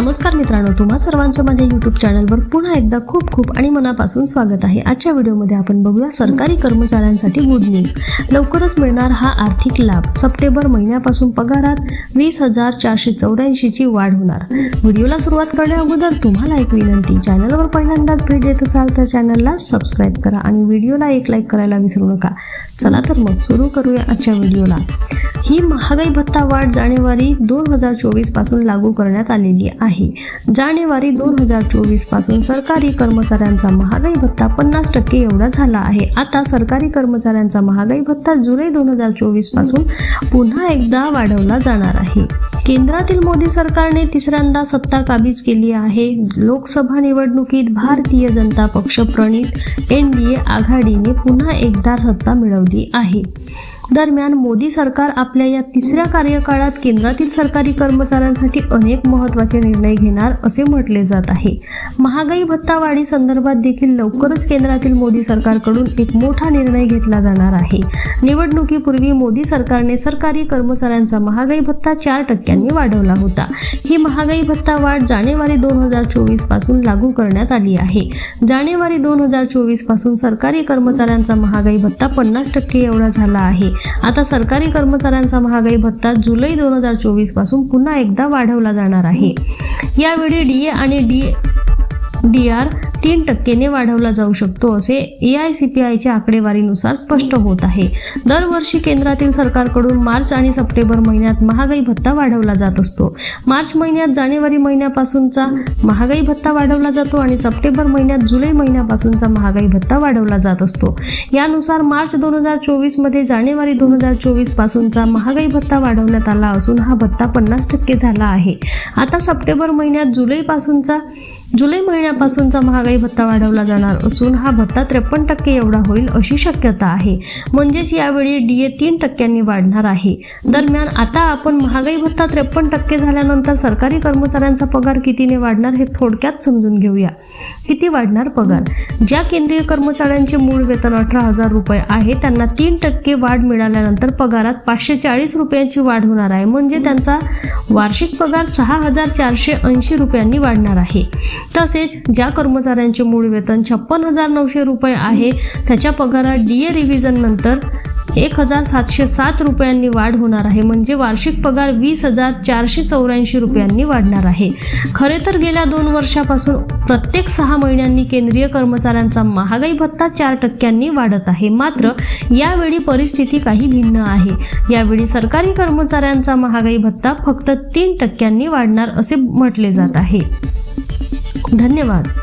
नमस्कार मित्रांनो तुम्हा सर्वांचं माझ्या यूट्यूब चॅनलवर पुन्हा एकदा खूप खूप आणि मनापासून स्वागत आहे. आजच्या व्हिडिओमध्ये आपण बघूया सरकारी कर्मचाऱ्यांसाठी गुड न्यूज लवकरच मिळणार हा आर्थिक लाभ. सप्टेंबर महिन्यापासून पगारात वीस हजार चारशे चौऱ्याऐंशीची वाढ होणार. व्हिडिओला सुरुवात करण्या अगोदर तुम्हाला एक विनंती चॅनलवर पहिल्यांदाच भेट देत असाल तर चॅनलला सबस्क्राईब करा आणि व्हिडिओला एक लाईक करायला विसरू नका. चला तर मग सुरू करूया आजच्या व्हिडिओला. ही महागाई भत्ता वाढ जानेवारी दोन हजार चोवीसपासून लागू करण्यात आलेली आहे. जानेवारी दोन हजार चोवीसपासून सरकारी कर्मचाऱ्यांचा महागाई भत्ता पन्नास टक्के एवढा झाला आहे. आता सरकारी कर्मचाऱ्यांचा महागाई भत्ता जुलै दोन हजार चोवीसपासून पुन्हा एकदा वाढवला जाणार आहे. केंद्रातील मोदी सरकारने तिसऱ्यांदा सत्ता काबीज केली आहे. लोकसभा निवडणुकीत भारतीय जनता पक्ष प्रणित एन डी ए आघाडीने पुन्हा एकदा सत्ता मिळवली आहे. दरम्यान मोदी सरकार आपल्या या तिसऱ्या कार्यकाळात केंद्रातील सरकारी कर्मचाऱ्यांसाठी अनेक महत्त्वाचे निर्णय घेणार असे म्हटले जात आहे. महागाई भत्ता वाढी संदर्भात देखील लवकरच केंद्रातील मोदी सरकारकडून एक मोठा निर्णय घेतला जाणार आहे. निवडणुकीपूर्वी मोदी सरकारने सरकारी कर्मचाऱ्यांचा महागाई भत्ता चार टक्क्यांनी वाढवला होता. ही महागाई भत्ता वाढ जानेवारी दोन हजार चोवीसपासून लागू करण्यात आली आहे. जानेवारी दोन हजार चोवीसपासून सरकारी कर्मचाऱ्यांचा महागाई भत्ता पन्नास टक्के एवढा झाला आहे. आता सरकारी कर्मचाऱ्यांचा महागाई भत्ता जुलै दोन हजार चोवीसपासून पुन्हा एकदा वाढवला जाणार आहे. यावेळी डी ए आणि डी डी आर तीन टक्केने वाढवला जाऊ शकतो असे ए आय सी पी आयच्या आकडेवारीनुसार स्पष्ट होत आहे. दरवर्षी केंद्रातील सरकारकडून मार्च आणि सप्टेंबर महिन्यात महागाई भत्ता वाढवला जात असतो. मार्च महिन्यात जानेवारी महिन्यापासूनचा महागाई भत्ता वाढवला जातो आणि सप्टेंबर महिन्यात जुलै महिन्यापासूनचा महागाई भत्ता वाढवला जात असतो. यानुसार मार्च दोन हजार चोवीसमध्ये जानेवारी दोन हजार चोवीस पासूनचा महागाई भत्ता वाढवण्यात आला असून हा भत्ता पन्नास टक्के झाला आहे. आता सप्टेंबर महिन्यात जुलैपासूनचा जुलै महिन्यापासूनचा महागाई भत्ता वाढवला जाणार असून हा भत्ता त्रेपन्न टक्के एवढा होईल अशी शक्यता आहे. म्हणजेच यावेळी डी ए तीन टक्क्यांनी वाढणार आहे. दरम्यान आता आपण महागाई भत्ता त्रेपन्न टक्के झाल्यानंतर सरकारी कर्मचाऱ्यांचा पगार कितीने वाढणार हे थोडक्यात समजून घेऊया. किती वाढणार पगार? ज्या केंद्रीय कर्मचाऱ्यांचे मूळ वेतन अठरा हजार रुपये आहे त्यांना तीन टक्के वाढ मिळाल्यानंतर पगारात पाचशे चाळीस रुपयांची वाढ होणार आहे. म्हणजे त्यांचा वार्षिक पगार सहा हजार चारशे ऐंशी रुपयांनी वाढणार आहे. तसेच ज्या कर्मचाऱ्यांचे मूळ वेतन छप्पन हजार नऊशे रुपये आहे त्याच्या पगारात डी ए रिव्हिजन नंतर एक हजार सातशे सात रुपयांनी वाढ होणार आहे. म्हणजे वार्षिक पगार वीस हजार चारशे चौऱ्याऐंशी रुपयांनी वाढणार आहे. खरे तर गेल्या दोन वर्षापासून प्रत्येक सहा महिन्यांनी केंद्रीय कर्मचाऱ्यांचा महागाई भत्ता चार टक्क्यांनी वाढत आहे. मात्र यावेळी परिस्थिती काही भिन्न आहे. यावेळी सरकारी कर्मचाऱ्यांचा महागाई भत्ता फक्त तीन टक्क्यांनी वाढणार असे म्हटले जात आहे. धन्यवाद.